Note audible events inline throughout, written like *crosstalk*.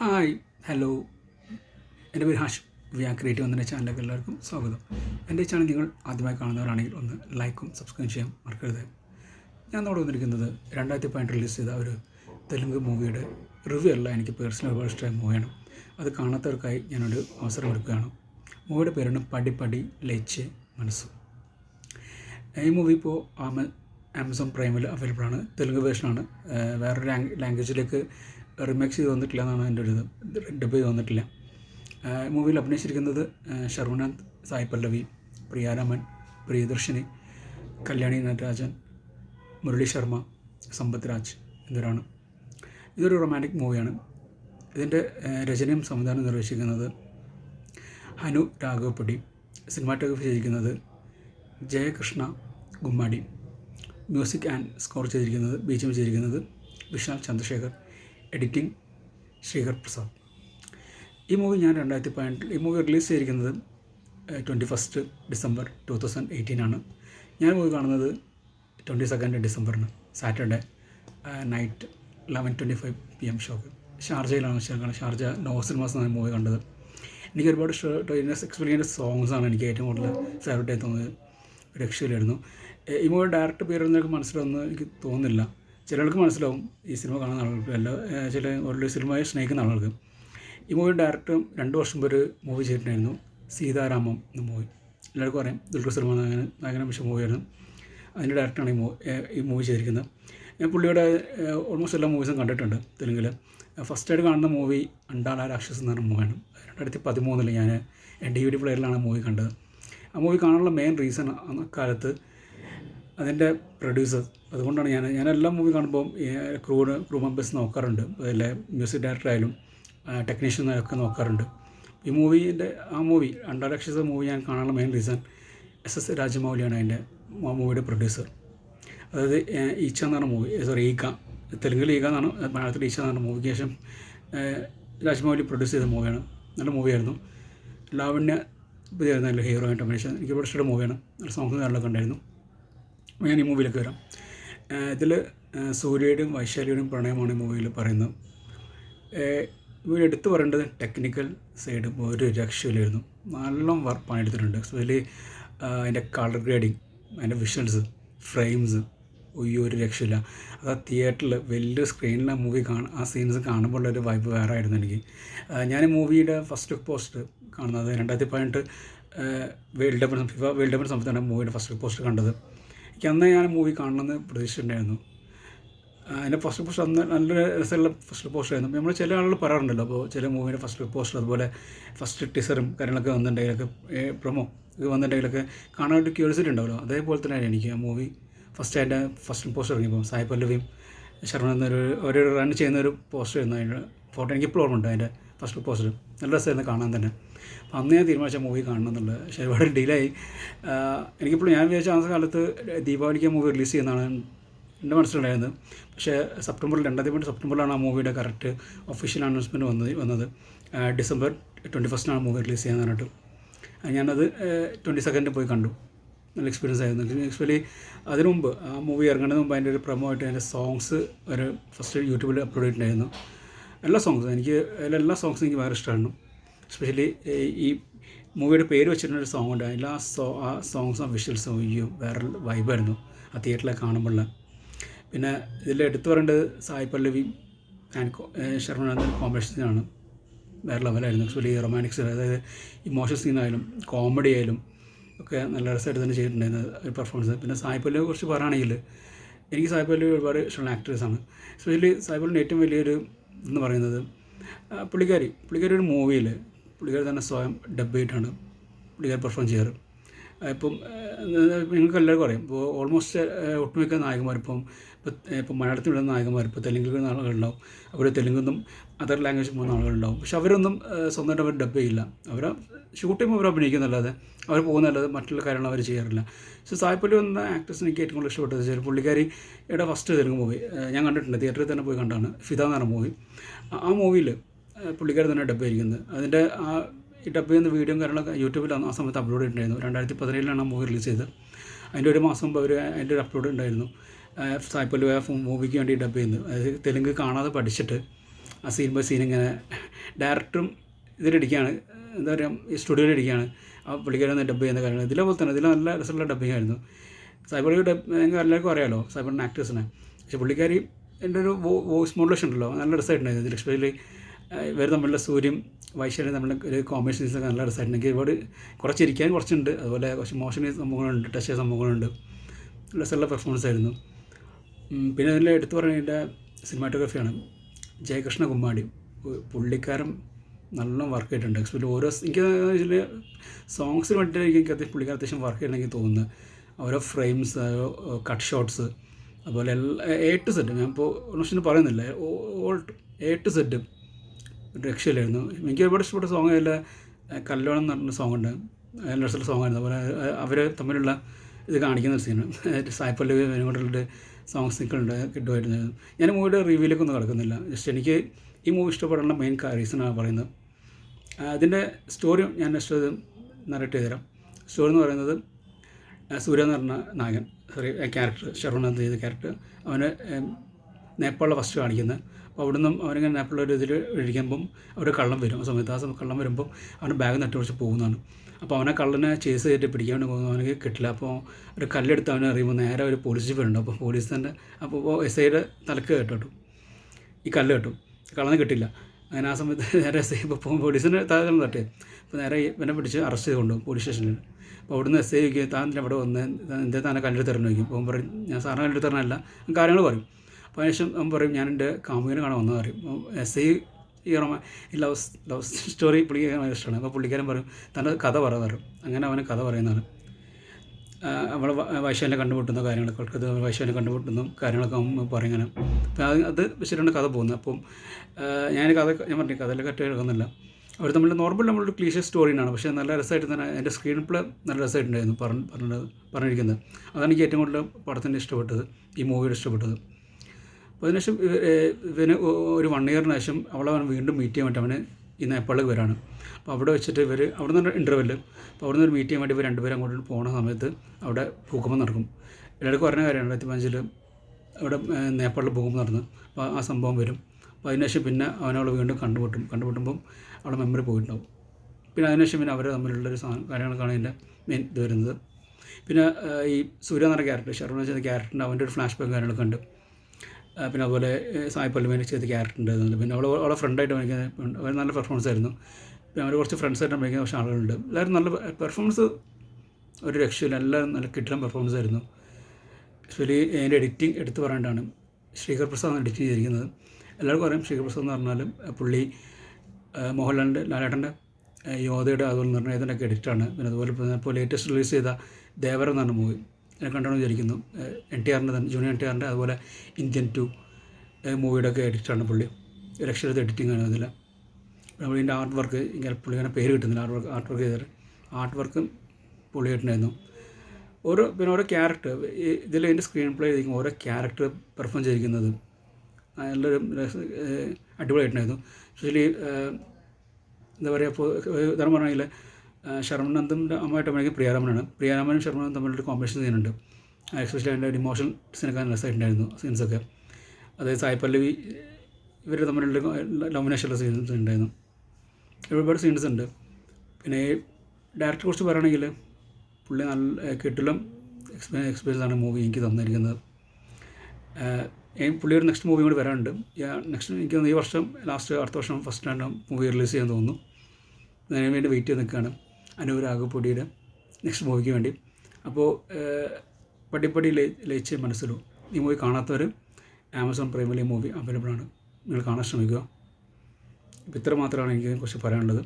Hi hello. എന്റെ പേര് hash. വ്യാ creative എന്ന ചാനലിലേക്ക് എല്ലാവർക്കും സ്വാഗതം. എന്റെ ചാനൽ നിങ്ങൾ ആദ്യമായി കാണുന്നവരാണെങ്കിൽ ഒന്ന് ലൈക്കും സബ്സ്ക്രൈബ് ചെയ്യാൻ മറക്കരുത്. ഞാൻ അവിടെ വന്നിരിക്കുന്നത് രണ്ടായിരത്തി പതിനെട്ട് റിലീസ് ചെയ്ത ഒരു തെലുങ്ക് മൂവിയുടെ റിവ്യൂ അല്ല എനിക്ക് പേഴ്സണൽ ഒരുപാട് ഇഷ്ടമായ മൂവിയാണ്. അത് കാണാത്തവർക്കായി ഞാനൊരു അവസരം എടുക്കുകയാണ്. മൂവിയുടെ പേരാണ് പടി പടി ലയിച്ച് മനസ്സ്. ഈ മൂവി ഇപ്പോൾ ആമ ആമസോൺ പ്രൈമിൽ അവൈലബിൾ ആണ് തെലുങ്ക് വേർഷനാണ്. വേറൊരു ലാംഗ് ലാംഗ്വേജിലേക്ക് റിമേക്സ് ചെയ്ത് വന്നിട്ടില്ല എന്നാണ് എന്റെ ഒരു ഇത്. ഡബ് ചെയ്ത് വന്നിട്ടില്ല. മൂവിയിൽ അഭിനയിച്ചിരിക്കുന്നത് ശർവനാഥ് സായി പല്ലവി പ്രിയാരാമൻ പ്രിയദർശിനി കല്യാണി നടരാജൻ മുരളി ശർമ്മ സമ്പത്ത് രാജ് എന്നിവരാണ്. ഇതൊരു റൊമാന്റിക് മൂവിയാണ് ഇതിന്റെ രചനയും സംവിധാനം നിർവഹിച്ചിരിക്കുന്നത് ഹനു രാഘവപ്പടി. സിനിമാറ്റോഗ്രഫി ചെയ്തിരിക്കുന്നത് Jayakrishna Gummadi. Music and score ചെയ്തിരിക്കുന്നത് ബീജം ചെയ്തിരിക്കുന്നത് വിശാൽ ചന്ദ്രശേഖർ. എഡിറ്റിംഗ് ശ്രീഹർ പ്രസാദ്. ഈ മൂവി ഞാൻ രണ്ടായിരത്തി പതിനെട്ടിൽ ഈ മൂവി റിലീസ് ചെയ്തിരിക്കുന്നത് twenty first December two thousand eighteen ആണ്. ഞാൻ മൂവി കാണുന്നത് twenty second ഡിസംബറിന് Saturday night eleven twenty five P M shock. ഷാർജയിലാണ് കാണാൻ ഷാർജ നോ സിനിമാസ് എന്നാണ് മൂവി കണ്ടത്. എനിക്ക് ഒരുപാട് ഇഷ്ടപ്പെട്ട എക്സ്പീരിയൻസ് സോങ്സാണ് എനിക്ക് ഏറ്റവും കൂടുതൽ ഫേവറേറ്റ് ആയി തോന്നിയത്. രക്ഷയിലായിരുന്നു ഈ മൂവി ഡയറക്റ്റ് പേരൊന്നും മനസ്സിലൊന്നും എനിക്ക് തോന്നുന്നില്ല. ചിലർക്ക് മനസ്സിലാവും ഈ സിനിമ കാണുന്ന ആളുകൾക്ക് അല്ല ചില ഓരോ സിനിമയെ സ്നേഹിക്കുന്ന ആളുകൾക്ക്. ഈ മൂവി ഡയറക്ടർ രണ്ട് വർഷം മുമ്പ് ഒരു മൂവി ചെയ്തിട്ടുണ്ടായിരുന്നു സീതാരാമം എന്ന മൂവി. എല്ലാവർക്കും അറിയാം ദുൽഖർ സൽമാൻ നായകൻ നായകനെ മിഷ മൂവിയായിരുന്നു അതിന്റെ ഡയറക്ടറാണ് ഈ മൂവി ഈ മൂവി ചെയ്തിരിക്കുന്നത്. ഞാൻ പുള്ളിയുടെ ഓൾമോസ്റ്റ് എല്ലാ മൂവീസും കണ്ടിട്ടുണ്ട് തെലുങ്കിൽ ഫസ്റ്റായിട്ട് കാണുന്ന മൂവി അണ്ടാള രാക്ഷസ് എന്ന് പറഞ്ഞ മൂവിയാണ്. രണ്ടായിരത്തി പതിമൂന്നിൽ ഞാൻ ഡി വി ഡി പ്ലെയറിലാണ് മൂവി കണ്ടത്. ആ മൂവി കാണാനുള്ള മെയിൻ റീസൺ അക്കാലത്ത് അതിന്റെ പ്രൊഡ്യൂസർ. അതുകൊണ്ടാണ് ഞാൻ ഞാൻ എല്ലാ മൂവി കാണുമ്പോൾ ക്രൂ ക്രൂ മെമ്പേഴ്സ് നോക്കാറുണ്ട്. അതിലെ മ്യൂസിക് ഡയറക്ടർ ഡയറക്ടറായാലും ടെക്നീഷ്യനൊക്കെ നോക്കാറുണ്ട്. ഈ മൂവീന്റെ ആ മൂവി അണ്ടാരാക്ഷസ മൂവി ഞാൻ കാണാനുള്ള മെയിൻ റീസൺ എസ് എസ് രാജമൗലിയാണ് അതിന്റെ ആ മൂവിയുടെ പ്രൊഡ്യൂസർ അതായത് ഈച്ച എന്ന് പറഞ്ഞ മൂവി സോറി ഈക്ക. തെലുങ്കിൽ ഈക്ക എന്നാണ് മലയാളത്തിൽ ഈച്ച എന്ന് പറഞ്ഞ മൂവിക്ക് ശേഷം രാജമൗലി പ്രൊഡ്യൂസ് ചെയ്ത മൂവിയാണ്. നല്ല മൂവിയായിരുന്നു. ലാവണ്യ പുതിയായിരുന്നു അതിന്റെ ഹീറോ ആയിട്ട് മനുഷ്യൻ എനിക്ക് ഇവിടെ ഇഷ്ടമുള്ള മൂവിയാണ്. നല്ല സോങ്സ് കാര്യങ്ങളൊക്കെ ഉണ്ടായിരുന്നു. ഞാൻ ഈ മൂവിയിലേക്ക് വരാം. ഇതിൽ സൂര്യയുടെയും വൈശാലിയുടെയും പ്രണയമാണ് ഈ മൂവിയിൽ പറയുന്നത്. ഇവർ എടുത്തു പറയേണ്ടത് ടെക്നിക്കൽ സൈഡ് ഒരു രക്ഷയിലായിരുന്നു നല്ല വർക്ക് പണിയെടുത്തിട്ടുണ്ട് അതിൽ അതിന്റെ കളർ ഗ്രേഡിങ് അതിന്റെ വിഷ്വൽസ് ഫ്രെയിംസ് ഒയ്യോ ഒരു രക്ഷയില്ല. അത് ആ തിയേറ്ററിൽ വലിയ സ്ക്രീനിൽ ആ മൂവി കാണാൻ ആ സീൻസ് കാണുമ്പോൾ ഒരു വൈബ് വേറെ ആയിരുന്നു എനിക്ക്. ഞാൻ മൂവിയുടെ ഫസ്റ്റ് ലുക്ക് പോസ്റ്റ് കാണുന്നത് രണ്ടായിരത്തി പതിനെട്ട് വേൾഡ് കപ്പ് ഫിഫ വേൾഡ് കപ്പിന് സമയത്താണ് മൂവിയുടെ ഫസ്റ്റ് ലുക്ക് പോസ്റ്റ് കണ്ടത്. എനിക്ക് ഞാൻ മൂവി കാണണമെന്ന് പ്രതീക്ഷിച്ചിട്ടുണ്ടായിരുന്നു. അതിന്റെ ഫസ്റ്റ് പോസ്റ്റർ അന്ന് നല്ല രസമുള്ള ഫസ്റ്റ് പോസ്റ്റർ ആയിരുന്നു. നമ്മൾ ചില ആളുകൾ പറയാറുണ്ടല്ലോ അപ്പോൾ ചില മൂവിന്റെ ഫസ്റ്റ് പോസ്റ്റർ അതുപോലെ ഫസ്റ്റ് ടീസറും കാര്യങ്ങളൊക്കെ വന്നിട്ടുണ്ടെങ്കിലൊക്കെ പ്രൊമോ ഇത് വന്നിട്ടുണ്ടെങ്കിലൊക്കെ കാണാൻ ഒരു ക്യൂരിയോസിറ്റി അതേപോലെ തന്നെയാണ് എനിക്ക് ആ മൂവി ഫസ്റ്റ് അതിന്റെ ഫസ്റ്റ് പോസ്റ്റർ ഇറങ്ങിയപ്പോൾ സായി പല്ലവിയും ശർമ്മ എന്നൊരു ഒരു റൺ ചെയ്യുന്ന ഒരു പോസ്റ്റർ ആയിരുന്നു അതിന്റെ ഫോട്ടോ എനിക്ക് ഓർമ്മ ഉണ്ട് അതിന്റെ ഫസ്റ്റ് പോസ്റ്റർ നല്ല രസമായിരുന്നു കാണാൻ തന്നെ. അന്ന് ഞാൻ തീരുമാനിച്ച മൂവി കാണണം എന്നുള്ളത് പക്ഷേ ഒരുപാട് ഡിലേ ആയി. എനിക്കിപ്പോൾ ഞാൻ വിചാരിച്ച ആ കാലത്ത് ദീപാവലിക്ക് മൂവി റിലീസ് ചെയ്യുന്നതാണ് എന്റെ മനസ്സിലുണ്ടായിരുന്നത്. പക്ഷേ സെപ്റ്റംബറിൽ രണ്ടായിരത്തി പതിനെട്ട് സെപ്റ്റംബറിലാണ് ആ മൂവിയുടെ കറക്റ്റ് ഒഫീഷ്യൽ അനൗൺസ്മെന്റ് വന്നത് വന്നത്. ഡിസംബർ ട്വന്റി ഫസ്റ്റിനാണ് മൂവി റിലീസ് ചെയ്യാൻ പറഞ്ഞിട്ട്. ഞാനത് ട്വന്റി സെക്കൻഡിൽ പോയി കണ്ടു. നല്ല എക്സ്പീരിയൻസ് ആയിരുന്നു. ആക്ച്വലി അതിനു മുമ്പ് ആ മൂവി ഇറങ്ങുന്നതിന് മുമ്പ് അതിന്റെ ഒരു പ്രൊമോ ആയിട്ട് അതിന്റെ സോങ്സ് ഒരു ഫസ്റ്റ് യൂട്യൂബിൽ അപ്ലോഡ് ചെയ്തിട്ടുണ്ടായിരുന്നു. എല്ലാ സോങ്സും എനിക്ക് എല്ലാ സോങ്സും എനിക്ക് വളരെ ഇഷ്ടമാണ് സ്പെഷ്യലി ഈ മൂവിയുടെ പേര് വെച്ചിട്ടുള്ളൊരു സോങ് ഉണ്ട്. എല്ലാ സോ ആ സോങ്സും ആ വിഷ്വൽസും അയ്യോ വേറെ വൈബായിരുന്നു ആ തിയേറ്ററിൽ കാണുമ്പോഴുള്ള പിന്നെ ഇതിൽ എടുത്തു പറയേണ്ടത് സായി പല്ലവി ആൻഡ് ശർമ്മനാഥൻ കോമ്പിനേഷനാണ് വേറെ ലെവലായിരുന്നു ആക്ച്വലി റൊമാന്റിക്സ് അതായത് ഇമോഷൻ സീനായാലും കോമഡി ആയാലും ഒക്കെ നല്ല രസമായിട്ട് തന്നെ ചെയ്തിട്ടുണ്ടായിരുന്നു ഒരു പെർഫോമൻസ് പിന്നെ സായി പല്ലവിയെ കുറിച്ച് പറയുകയാണെങ്കിൽ എനിക്ക് സായി പല്ലവി ഒരുപാട് ഇഷ്ടമുള്ള ആക്ടേഴ്സാണ് എസ്പെഷ്യലി സായി പല്ലവിന്റെ ഏറ്റവും വലിയൊരു എന്ന് പറയുന്നത് പുള്ളിക്കാരി പുള്ളിക്കാരി ഒരു മൂവിയിൽ പുള്ളിക്കാരി തന്നെ സ്വയം ഡബ് ചെയ്തിട്ടാണ് പുള്ളിക്കാരി പെർഫോം ചെയ്യാറ്. ഇപ്പം നിങ്ങൾക്ക് എല്ലാവർക്കും അറിയാം. ഇപ്പോൾ ഓൾമോസ്റ്റ് ഒട്ടുമിക്ക നായകന്മാർ ഇപ്പം ഇപ്പം മലയാളത്തിൽ വിടുന്ന നായകന്മാർ ഇപ്പോൾ തെലുങ്കിൽ വരുന്ന ആളുകളുണ്ടാവും. അവർ തെലുങ്കൊന്നും അതർ ലാംഗ്വേജ് പോകുന്ന ആളുകളുണ്ടാവും. പക്ഷെ അവരൊന്നും സ്വന്തമായിട്ട് അവർ ഡബ് ചെയ്യില്ല. അവർ ഷൂട്ട് അവർ അഭിനയിക്കുന്നല്ലാതെ അവർ പോകുന്നല്ലാതെ മറ്റുള്ള കാര്യങ്ങൾ അവർ ചെയ്യാറില്ല. പക്ഷെ സായ്പല്ലി വന്ന ആക്ട്രസ് എനിക്ക് ഏറ്റവും കൂടുതൽ ഇഷ്ടപ്പെട്ടത് വെച്ചാൽ പുള്ളിക്കാരിയുടെ ഫസ്റ്റ് തെലുങ്ക് മൂവി ഞാൻ കണ്ടിട്ടുണ്ട്. തിയേറ്ററിൽ തന്നെ പോയി കണ്ടാണ്. ഫിദ എന്ന് പറഞ്ഞ മൂവി ആ മൂവിയിൽ പുള്ളിക്കാരി തന്നെ ഡബ് ആയിരിക്കുന്നത് അതിന്റെ ആ ഈ ഡബ് ചെയ്യുന്ന വീഡിയോ കാര്യങ്ങളൊക്കെ യൂട്യൂബിൽ ആ സമയത്ത് അപ്ലോഡ് ചെയ്തിട്ടുണ്ടായിരുന്നു രണ്ടായിരത്തി പതിനേഴിലാണ് ആ മൂവി റിലീസ് ചെയ്തത്. അതിന്റെ ഒരു മാസം മുമ്പ് അവർ അതിന്റെ ഒരു അപ്ലോഡ് ഉണ്ടായിരുന്നു. സായ്പല്ലു മൂവിക്ക് വേണ്ടി ഡബ് ചെയ്യുന്നത്. അതായത് തെലുങ്ക് കാണാതെ പഠിച്ചിട്ട് ആ സീൻ ബൈ സീൻ ഇങ്ങനെ ഡയറക്ടറും ഇതിലിരിക്കുകയാണ്. എന്താ പറയുക ഈ സ്റ്റുഡിയോയിലിരിക്കുകയാണ് ആ പുള്ളിക്കാരൻ ഡബ് ചെയ്യുന്ന കാര്യങ്ങൾ. ഇതിലെ പോലെ തന്നെ ഇതിൽ നല്ല രസമുള്ള ഡബ്ബിങ് ആയിരുന്നു. സൈബർ ഡബ് നിങ്ങൾക്ക് എല്ലാവർക്കും അറിയാമല്ലോ സൈബറിന്റെ ആക്ടേഴ്സിനെ പക്ഷേ പുള്ളിക്കാരി എന്റെ ഒരു വോയിസ് മോഡുലേഷൻ ഉണ്ടല്ലോ. നല്ല രസമായിട്ടുണ്ടായിരുന്നു. ഇതിൽ എക്സ്പെഷ്യലി ഇവർ തമ്മിലുള്ള സൂര്യം വൈശ്വര്യം നമ്മുടെ ഒരു കോമ്പിനേഷൻസ് ഒക്കെ നല്ല രസമായിട്ടുണ്ട് എനിക്ക് ഒരുപാട് കുറച്ച് ഇരിക്കാൻ കുറച്ചുണ്ട്. അതുപോലെ കുറച്ച് മോശം സംഭവങ്ങളുണ്ട് ടച്ച് സംഭവങ്ങളുണ്ട്. രസമുള്ള പെർഫോമൻസ് ആയിരുന്നു. പിന്നെ അതിൽ എടുത്തു പറയുന്നതിന്റെ സിനിമാറ്റോഗ്രഫിയാണ് ജയകൃഷ്ണ കുമ്മാടി. പുള്ളിക്കാരൻ നല്ലോണം വർക്ക് ചെയ്തിട്ടുണ്ട്. എക്സ്പെക്ട് ഓരോ എനിക്ക് വെച്ചാൽ സോങ്സിന് വേണ്ടിയിട്ട് എനിക്ക് അത്യാവശ്യം പുള്ളിക്കാരൻ അത്യാവശ്യം വർക്ക് ചെയ്യണമെങ്കിൽ എനിക്ക് തോന്നുന്നു ഓരോ ഫ്രെയിംസ് കട്ട് ഷോട്ട്സ് അതുപോലെ എല്ലാ എ ടു സെറ്റ് ഞാൻ ഇപ്പോൾ ഒന്നും പറയുന്നില്ല. ഓൾ എ ടു സെറ്റ് രക്ഷയില്ലായിരുന്നു. എനിക്ക് ഒരുപാട് ഇഷ്ടപ്പെട്ട സോങ് അല്ല കല്യാണം എന്ന് പറഞ്ഞ സോങ് ഉണ്ട്. രസമുള്ള സോങ് ആയിരുന്നു. അതുപോലെ അവർ തമ്മിലുള്ള ഇത് കാണിക്കുന്ന ഒരു സീനാണ് സായ്പല്ലി വേണുകൊണ്ടുള്ള സോങ്സ് നിൽക്കുന്നുണ്ട് കിട്ടുമായിരുന്നു. ഞാൻ മൂവിയുടെ റിവ്യൂലേക്ക് ഒന്നും കിടക്കുന്നില്ല ജസ്റ്റ് എനിക്ക് ഈ മൂവി ഇഷ്ടപ്പെടാനുള്ള മെയിൻ റീസണാണ് പറയുന്നത്. അതിന്റെ സ്റ്റോറി ഞാൻ ജസ്റ്റ് നറേറ്റ് ചെയ്തുതരാം. സ്റ്റോറി എന്ന് പറയുന്നത് സൂര്യ എന്ന് പറഞ്ഞ നായകൻ സോറി ക്യാരക്ടർ ഷർവണന്ത് ചെയ്ത ക്യാരക്ടർ അവന് നേപ്പാളിലെ ഫസ്റ്റ് കാണിക്കുന്നത്. അപ്പോൾ അവിടുന്ന് അവനിങ്ങനെ നേപ്പാളിൽ ഒരു ഇതിൽ ഇരിക്കുമ്പം അവിടെ കള്ളം വരും. ആ സമയത്ത് ആ കള്ളം വരുമ്പോൾ അവൻ ബാഗ് നട്ടുപിടിച്ച് പോകുന്നതാണ്. അപ്പോൾ അവനെ കള്ളനെ ചേസ് ചെയ്തിട്ട് പിടിക്കാൻ വേണ്ടി പോകുന്നു അവനക്ക് കിട്ടില്ല. അപ്പോൾ ഒരു കല്ലെടുത്ത് അവനെ അറിയുമ്പോൾ നേരെ ഒരു പോലീസ് ജീപ്പ് ഉണ്ട്. അപ്പോൾ പോലീസ് തന്നെ അപ്പോൾ എസ് ഐയുടെ തലക്ക് കേട്ടു. ഈ കല്ല് കിട്ടും. കള്ളനെ കിട്ടില്ല. അങ്ങനെ ആ സമയത്ത് *laughs* നേരെ എസ് ഐ പോകും പോലീസിന്റെ താഴെ തട്ടി. അപ്പോൾ നേരെ ഇവനെ പിടിച്ച് അറസ്റ്റ് ചെയ്ത് പോലീസ് സ്റ്റേഷനിൽ അപ്പോൾ അവിടുന്ന് എസ് ഐ ചോദിക്കും താൻ ഇവിടെ വന്ന്? എന്താ താനെ കല്ലെടുത്ത് തരണം ചോദിക്കും. പറയും ഞാൻ സാറിന് കല്ലെടുത്ത് തരണമല്ല കാര്യങ്ങൾ പറയും. അതിനുശേഷം അവൻ പറയും ഞാൻ എന്റെ കാമുകനെ കാണാൻ വന്നത് പറയും. എസ് ഐ ഈ ലവ് ലവ് സ്റ്റോറി പുള്ളിക്കാരൻ ഭയങ്കര ഇഷ്ടമാണ്. അപ്പോൾ പുള്ളിക്കാരൻ പറയും തന്റെ കഥ പറയാൻ പറയും. അങ്ങനെ അവന് കഥ പറയുന്നതാണ് അവൾ വൈശ്വനെ കണ്ടുമുട്ടുന്ന കാര്യങ്ങളൊക്കെ അവൾക്ക് വൈശ്വനെ കണ്ടുമുട്ടുന്ന കാര്യങ്ങളൊക്കെ അവൻ പറയും ഇങ്ങനെ. അപ്പോൾ അത് അത് വെച്ചിട്ടാണ് കഥ പോകുന്നത്. അപ്പം ഞാൻ കഥ ഞാൻ പറഞ്ഞു കഥയിൽ കറ്റ് കിടക്കുന്നില്ല അവർ തമ്മിൽ നോർമൽ നമ്മളൊരു ക്ലീഷ സ്റ്റോറിയാണ് പക്ഷേ നല്ല രസമായിട്ട് തന്നെ എന്റെ സ്ക്രീൻ പ്ലേ നല്ല രസമായിട്ടുണ്ടായിരുന്നു പറഞ്ഞ പറഞ്ഞത് പറഞ്ഞിരിക്കുന്നത്. അതാണ് എനിക്ക് ഏറ്റവും കൂടുതൽ പടത്തിന്റെ ഇഷ്ടപ്പെട്ടത് ഈ മൂവിയുടെ ഇഷ്ടപ്പെട്ടത്. അപ്പോൾ അതിനുശേഷം ഇവന് ഒരു വൺ ഇയറിന് ശേഷം അവളെ അവൻ വീണ്ടും മീറ്റ് ചെയ്യാൻ വേണ്ടി അവന് ഈ നേപ്പാളിലേക്ക് വരാണ്. അപ്പോൾ അവിടെ വെച്ചിട്ട് ഇവർ അവിടെ നിന്ന് ഇന്റർവെൽ അപ്പോൾ അവിടെ നിന്ന് മീറ്റ് ചെയ്യാൻ വേണ്ടി ഇവർ രണ്ടുപേരും അങ്ങോട്ട് പോകുന്ന സമയത്ത് അവിടെ ഭൂകമ്പം നടക്കും. എല്ലാവർക്കും പറഞ്ഞ കാര്യമാണ് രണ്ടായിരത്തി പതിനഞ്ചിൽ അവിടെ നേപ്പാളിൽ ഭൂകമ്പം നടന്നു അപ്പോൾ ആ സംഭവം വരും. അപ്പോൾ അതിനുശേഷം പിന്നെ അവനവളെ വീണ്ടും കണ്ടുമുട്ടും. കണ്ടുമുട്ടുമ്പം അവളെ മെമ്മറി പോയിട്ടുണ്ടാവും. പിന്നെ അതിനുശേഷം പിന്നെ അവർ തമ്മിലുള്ളൊരു സാധനം കാര്യങ്ങളൊക്കെയാണ് ഇതിന്റെ മെയിൻ ഇത് വരുന്നത്. പിന്നെ ഈ സൂര്യ എന്ന ക്യാരക്ടർ ഷർമ്മ ചെയ്ത ക്യാരക്ടറിന്റെ അവന്റെ ഒരു ഫ്ലാഷ് ബാക്ക് കാര്യങ്ങളൊക്കെ ഉണ്ട്. പിന്നെ അതുപോലെ സായി പല്ലവിനെ ചെയ്ത ക്യാരക്ടർ ഉണ്ടായിരുന്നു പിന്നെ അവൾ അവളെ ഫ്രണ്ടായിട്ട് അവർ നല്ല പെർഫോമൻസ് ആയിരുന്നു. പിന്നെ അവർ കുറച്ച് ഫ്രണ്ട്സ് ആയിട്ട് അഭിനയിക്കുന്ന കുറച്ച് ആളുകളുണ്ട്. എല്ലാവരും നല്ല പെർഫോമൻസ് ഒരു രക്ഷയില്ല. എല്ലാവരും നല്ല കിട്ടുന്ന പെർഫോമൻസ് ആയിരുന്നു. ആക്ച്വലി അതിന്റെ എഡിറ്റിംഗ് എടുത്ത് പറയേണ്ടതാണ്. ശ്രീകർ പ്രസാദ് എഡിറ്റ് ചെയ്തിരിക്കുന്നത്. എല്ലാവർക്കും അറിയാം ശ്രീകർ പ്രസാദ് എന്ന് പറഞ്ഞാലും പുള്ളി മോഹൻലാലിന്റെ ലാലേട്ടന്റെ യോധയുടെ അതുപോലെ നിർണയത്തിന്റെയൊക്കെ എഡിറ്റാണ് പിന്നെ അതുപോലെ ഇപ്പോൾ ലേറ്റസ്റ്റ് റിലീസ് ചെയ്ത ദേവരം എന്ന് പറഞ്ഞ മൂവി കണ്ടാണ് വിചാരിക്കുന്നു. എൻ ടി ആറിന്റെ തന്നെ ജൂനിയർ എൻ ടി ആറിന്റെ അതുപോലെ ഇന്ത്യൻ ടു മൂവിയുടെ ഒക്കെ എഡിറ്ററാണ് പുള്ളി. ഒരു അക്ഷരത്തെ എഡിറ്റിംഗ് ആണ് അതിൽ ഇതിന്റെ ആർട്ട് വർക്ക് ഇങ്ങനെ പുള്ളിങ്ങനെ പേര് കിട്ടുന്നില്ല ആർട്ട് വർക്ക് ആർട്ട് വർക്ക് ചെയ്തത് ആർട്ട് വർക്കും പുള്ളിയായിട്ടുണ്ടായിരുന്നു. ഓരോ പിന്നെ ഓരോ ക്യാരക്ടർ ഇതിൽ എന്റെ സ്ക്രീൻ പ്ലേ ചെയ്തിരിക്കും ഓരോ ക്യാരക്ടർ പെർഫോം ചെയ്തിരിക്കുന്നത് നല്ലൊരു അടിപൊളിയായിട്ടുണ്ടായിരുന്നു. സ്പെഷ്യലി എന്താ പറയുക ഇപ്പോൾ ഉദാഹരണം പറഞ്ഞാൽ ശർമ്മനന്ദന്റെ അമ്മയായിട്ട് അഭിനയിക്കുന്ന പ്രിയാരാമനാണ്. പ്രിയാരാമനും ശർമ്മനും തമ്മിലൊരു കോമ്പിനേഷൻ സീനുണ്ട് എക്സ്പെഷ്യലി അതിന്റെ ഒരു ഇമോഷണൽ സീനൊക്കെ നല്ല രസമായിട്ടുണ്ടായിരുന്നു സീൻസൊക്കെ അതായത് സായി പല്ലവി ഇവർ തമ്മിലുള്ള ഡൊമിനേഷനുള്ള സീൻസ് ഉണ്ടായിരുന്നു. ഒരുപാട് സീൻസ് ഉണ്ട്. പിന്നെ ഡയറക്ടറെ കുറിച്ച് പറയുകയാണെങ്കിൽ പുള്ളി നല്ല കെട്ടിലും എക്സ്പീരിയൻസ് എക്സ്പീരിയൻസ് ആണ് മൂവി എനിക്ക് തന്നിരിക്കുന്നത്. പുള്ളി ഒരു നെക്സ്റ്റ് മൂവി കൂടി വരാനുണ്ട്. നെക്സ്റ്റ് എനിക്ക് തോന്നുന്നു ഈ വർഷം ലാസ്റ്റ് അടുത്ത വർഷം ഫസ്റ്റ് ആണ് മൂവി റിലീസ് ചെയ്യാൻ തോന്നുന്നു. അതിന് വേണ്ടി വെയിറ്റ് ചെയ്ത് നിൽക്കുകയാണ്. അനുരാഗപ്പൊടിയുടെ നെക്സ്റ്റ് മൂവിക്ക് വേണ്ടി. അപ്പോൾ പടിപ്പടി ലയിച്ച് മനസ്സിലും ഈ മൂവി കാണാത്തവർ ആമസോൺ പ്രൈമിൽ ഈ മൂവി അവൈലബിൾ ആണ്. നിങ്ങൾ കാണാൻ ശ്രമിക്കുക. അപ്പോൾ ഇത്ര മാത്രമാണ് എനിക്ക് കുറച്ച് പറയാനുള്ളത്.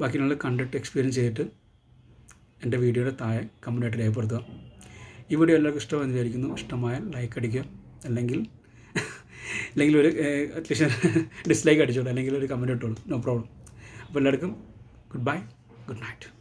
ബാക്കി നിങ്ങൾ കണ്ടിട്ട് എക്സ്പീരിയൻസ് ചെയ്തിട്ട് എന്റെ വീഡിയോയുടെ താഴെ കമന്റായിട്ട് രേഖപ്പെടുത്തുക. ഈ വീഡിയോ എല്ലാവർക്കും ഇഷ്ടമെന്ന് വിചാരിക്കുന്നു. ഇഷ്ടമായാൽ ലൈക്ക് അടിക്കുക. അല്ലെങ്കിൽ അല്ലെങ്കിൽ ഒരു അറ്റ്ലീസ്റ്റ് ഡിസ്ലൈക്ക് അടിച്ചോളൂ അല്ലെങ്കിൽ ഒരു കമന്റ് ഇട്ടോളൂ. നോ പ്രോബ്ലം അപ്പോൾ എല്ലാവർക്കും ഗുഡ് ബൈ ഗുഡ് നൈറ്റ്